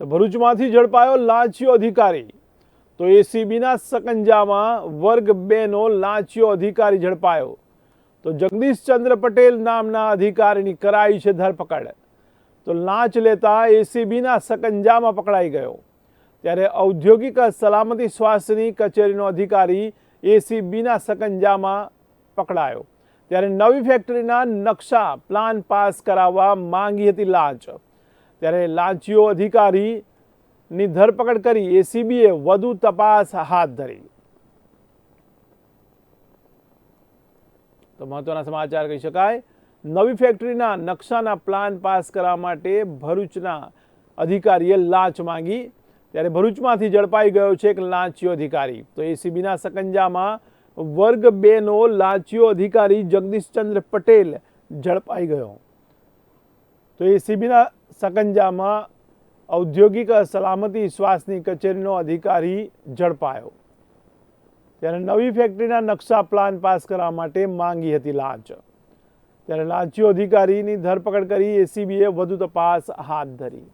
તો ભરૂચમાંથી ઝડપાયો લાંચિયો અધિકારી. તો એસીબીના સકંજામાં વર્ગ બેનો લાંચિયો અધિકારી ઝડપાયો. તો જગદીશચંદ્ર પટેલ નામના અધિકારીની કરાઈ છે ધરપકડ. તો લાંચ લેતા એસીબીના સકંજામાં પકડાઈ ગયો. ત્યારે ઔદ્યોગિક સલામતી સ્વાસ્થ્યની કચેરીનો અધિકારી એસીબીના સકંજામાં પકડાયો. ત્યારે નવી ફેક્ટરીના નકશા પ્લાન પાસ કરાવવા માંગી હતી લાંચ. ત્યારે લાંચીઓ અધિકારીની ધરપકડ કરી એસીબીએ વધુ તપાસ હાથ ધરી. તો મહત્વના સમાચાર કહી શકાય, નવી ફેક્ટરીના નકશાના પ્લાન પાસ કરવા માટે ભરૂચના અધિકારીએ લાંચ માંગી. ત્યારે ભરૂચમાંથી ઝડપાઈ ગયો છે એક લાંચીયો અધિકારી. તો એસીબીના સકંજામાં વર્ગ બેનો લાંચીયો અધિકારી જગદીશચંદ્ર પટેલ ઝડપાઈ ગયો. તો એસીબીના સકંજામાં ઔદ્યોગિક સલામતી શ્વાસની કચેરીનો અધિકારી ઝડપાયો. ત્યારે નવી ફેક્ટરીના નકશા પ્લાન પાસ કરવા માટે માંગી હતી લાંચ. ત્યારે લાંચીઓ અધિકારીની ધરપકડ કરી એસીબીએ વધુ તપાસ હાથ ધરી.